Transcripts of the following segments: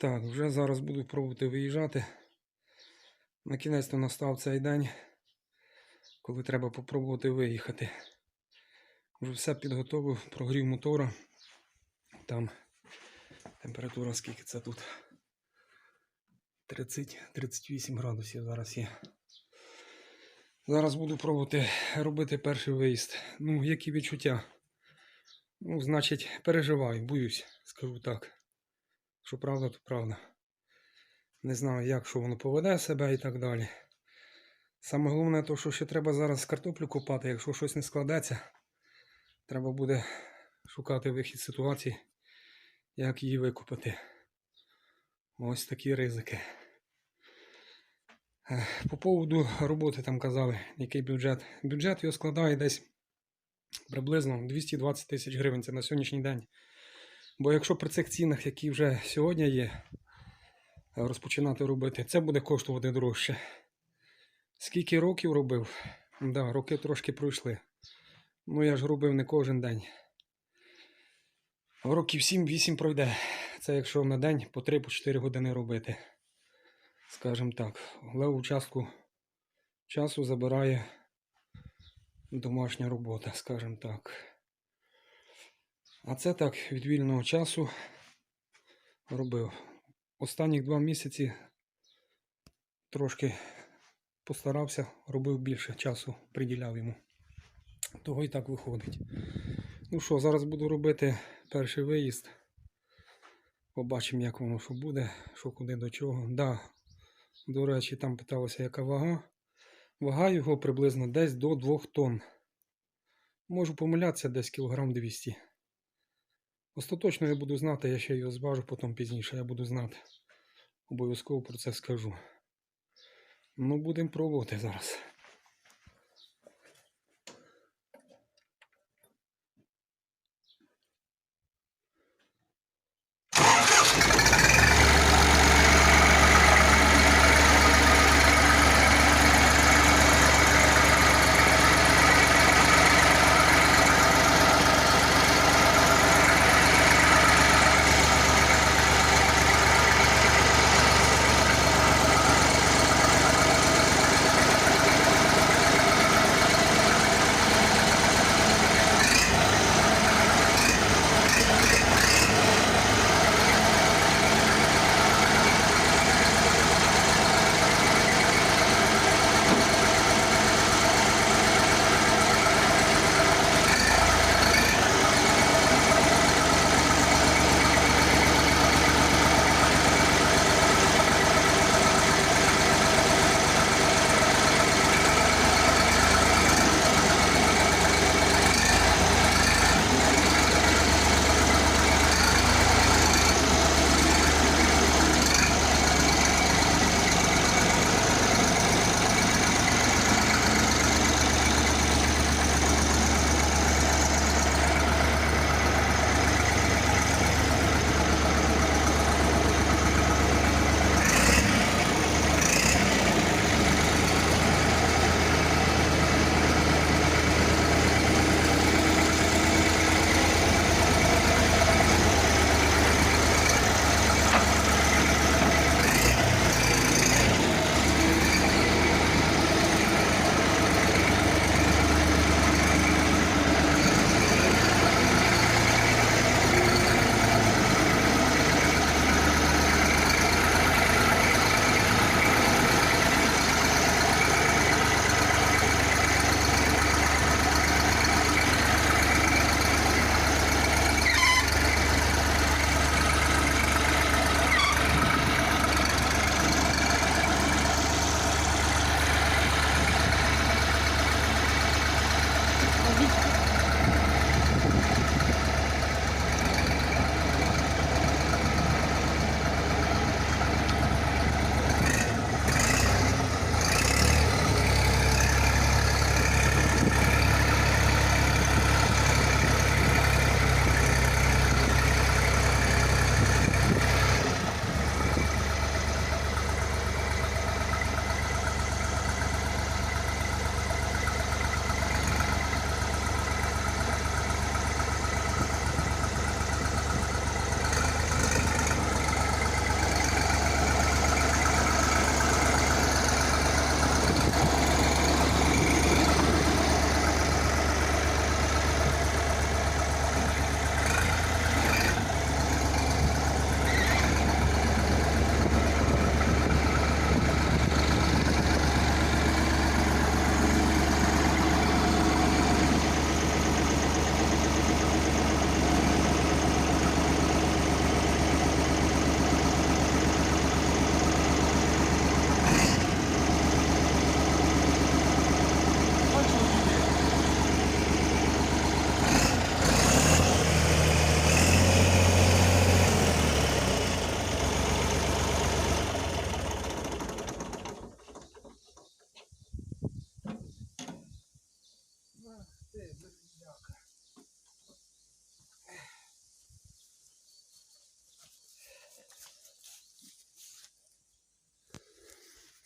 Так, вже зараз буду пробувати виїжджати. На кінець то настав цей день, коли треба попробувати виїхати. Вже все підготовив, прогрів мотора. Там температура скільки це тут? 30-38 градусів зараз є. Зараз буду пробувати робити перший виїзд. Ну, які відчуття? Ну, значить, переживаю, боюсь, скажу так. Що правда, то правда. Не знаю, як що воно поведе себе і так далі. Саме головне, то, що ще треба зараз картоплю копати, якщо щось не складеться, треба буде шукати вихід ситуації, як її викупити. Ось такі ризики. По поводу роботи там казали, який бюджет. Бюджет його складає десь приблизно 220 тисяч гривень. Це на сьогоднішній день. Бо якщо при цих цінах, які вже сьогодні є, розпочинати робити, це буде коштувати дорожче. Скільки років робив? Да, роки трошки пройшли. Ну я ж робив не кожен день. Років 7-8 пройде. Це якщо на день по 3-4 години робити. Скажімо так. Леву частку часу забирає домашня робота, скажімо так. А це так від вільного часу робив. Останні два місяці трошки постарався, робив більше часу, приділяв йому. Того і так виходить. Ну що, зараз буду робити перший виїзд. Побачимо, як воно що буде, що куди до чого. Да, до речі, там питалося, яка вага. Вага його приблизно десь до 2 тонн. Можу помилятися десь кілограм 200. Остаточно я буду знати, я ще його зважу, потім пізніше я буду знати. Обов'язково про це скажу. Ну, будемо пробувати зараз.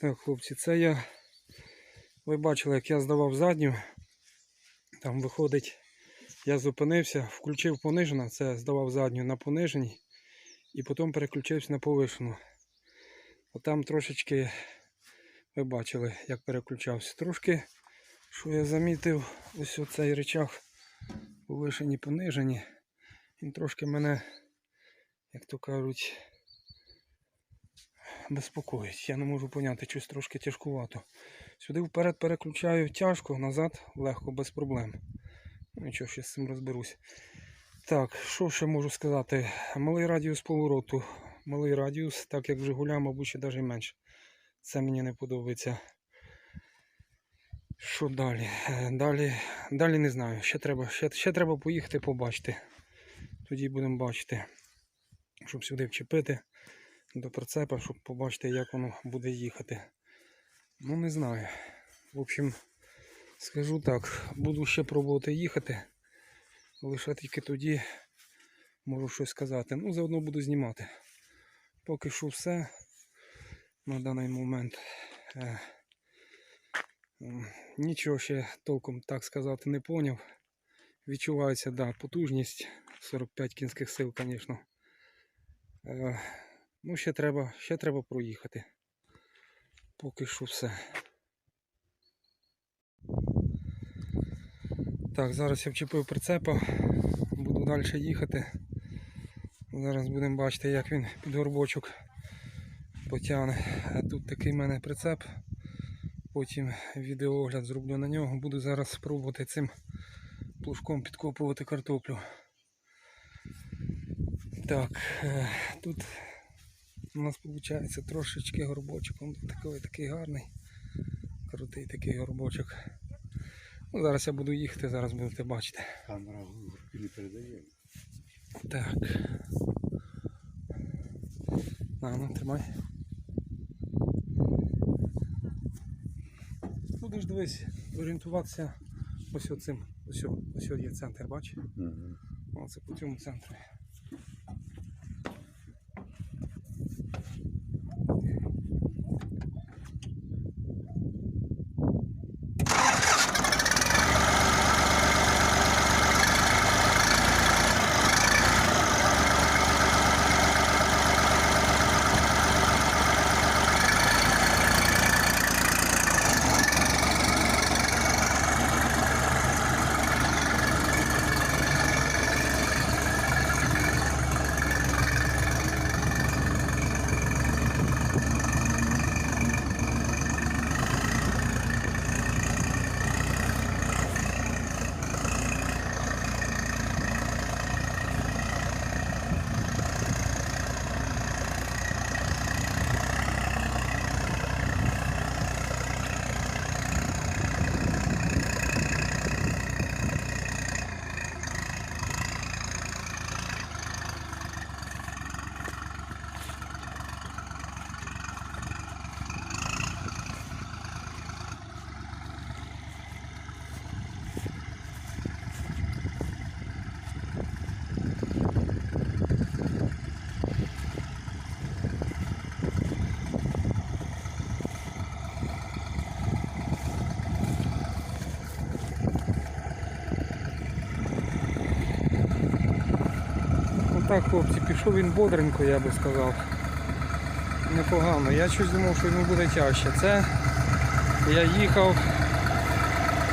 Так, хлопці, це я. Ви бачили, як я здавав задню. Там виходить, я зупинився, включив понижена, це здавав задню на пониженій. І потім переключився на повишену. Отам трошечки ви бачили, як переключався. Трошки, що я замітив, ось оцей речах повишені, понижені. Він трошки мене, як то кажуть, безпокоїть. Я не можу поняти, щось трошки тяжкувато. Сюди вперед переключаю тяжко, назад легко, без проблем. Ну, Нічого, ще з цим розберусь. Так, що ще можу сказати? Малий радіус повороту. Малий радіус, так як Жигуля, мабуть, ще навіть менше. Це мені не подобається. Що далі? Е, Далі, далі не знаю. Ще треба, ще, ще треба поїхати побачити. Тоді будемо бачити, щоб сюди вчепити до прицепа, щоб побачити, як воно буде їхати. Ну, не знаю. В общем, скажу так, буду ще пробувати їхати. Лише тільки тоді можу щось сказати. Ну, заодно буду знімати. Поки що все на даний момент. Е, Нічого ще толком так сказати не поняв. Відчувається, да, потужність 45 кінських сил, звісно. Ну, ще треба, ще треба проїхати. Поки що все. Так, зараз я вчепив прицепа, буду далі їхати. Зараз будемо бачити, як він під горбочок потягне. Тут такий в мене прицеп. Потім відеоогляд зроблю на нього. Буду зараз спробувати цим плужком підкопувати картоплю. Так, е, тут у нас виходить трошечки горбочок. Он такий, такий гарний. Крутий такий горбочок. Ну, зараз я буду їхати, зараз будете бачити. Камера горки не передає. Так. На, ну, тримай. Будеш дивись, орієнтуватися ось оцим. Ось, ось є центр, бачиш? Угу. Оце по цьому центру. Отак, хлопці, пішов він бодренько, я би сказав. Непогано. Я щось думав, що йому буде тяжче. Це я їхав,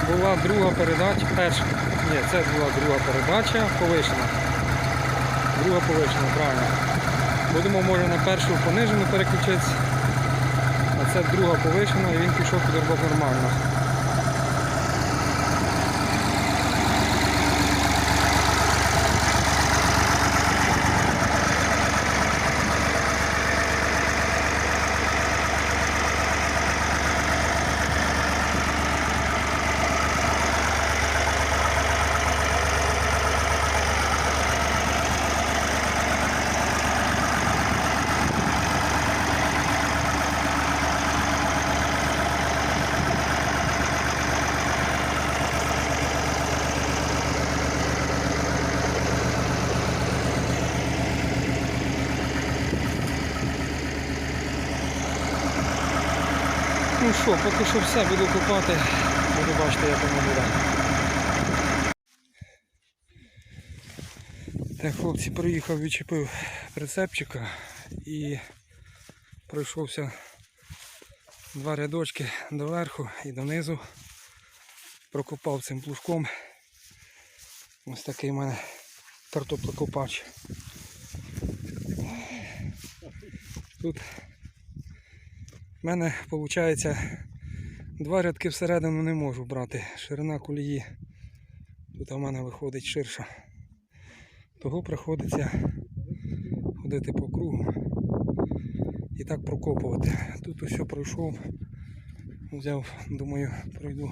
була друга передача, перша. Ні, це була друга передача, повишена. Друга повишена, правильно. Будемо може на першу понижену переключитися. А це друга повишена і він пішов під горбок нормально. Що, поки що все, буду копати. Буду бачити, як воно буде. Так, хлопці, приїхав, відчепив прицепчика і пройшовся два рядочки доверху і донизу. Прокопав цим плужком. Ось такий в мене картоплекопач. Тут в мене виходить два рядки всередину не можу брати. Ширина колії. Тут у мене виходить ширша. Того приходиться ходити по кругу і так прокопувати. Тут усе пройшов, взяв, думаю, пройду.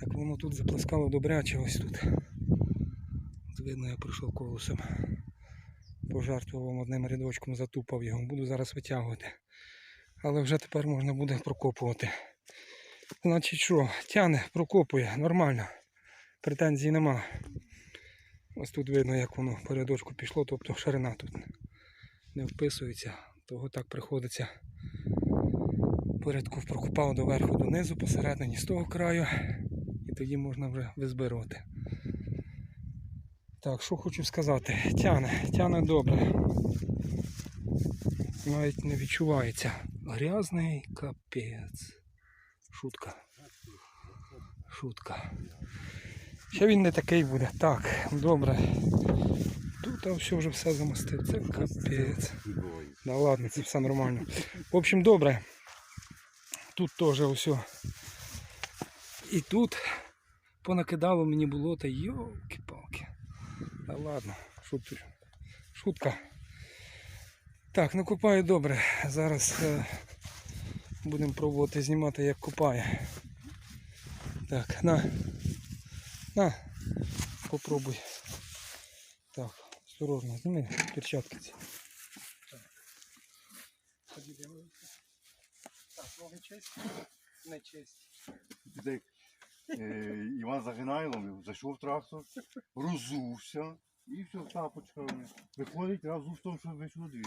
Так воно тут заплескало добряче ось тут. Видно, я пройшов колесом. Пожертвував одним рядочком, затупав його. Буду зараз витягувати. Але вже тепер можна буде прокопувати. Значить що, тяне, прокопує, нормально. Претензій нема. Ось тут видно, як воно по рядочку пішло, тобто ширина тут не вписується. Того так приходиться порядку прокопав доверху донизу, посередині з того краю. І тоді можна вже визбирувати. Так, що хочу сказати. Тяне, тяне добре. Навіть не відчувається. Грязний капець. Шутка. Шутка. Ще він не такий буде. Так, добре. Тут а все вже все замостив. Це капець. Да ладно, це все нормально. В общем, добре. Тут теж все. І тут понакидало мені було та йолки-палки. Да ладно, шутку. Шутка. Так, ну купаю добре. Зараз е, будемо пробувати знімати, як купає. Так, на. На. Попробуй. Так, осторожно, зніми перчатки ці. Так, ноги чисті, не чисті. Так, е, Іван Загинайло зайшов в трактор, розувся і все, тапочками. Виходить, разом в тому, що вийшло дві.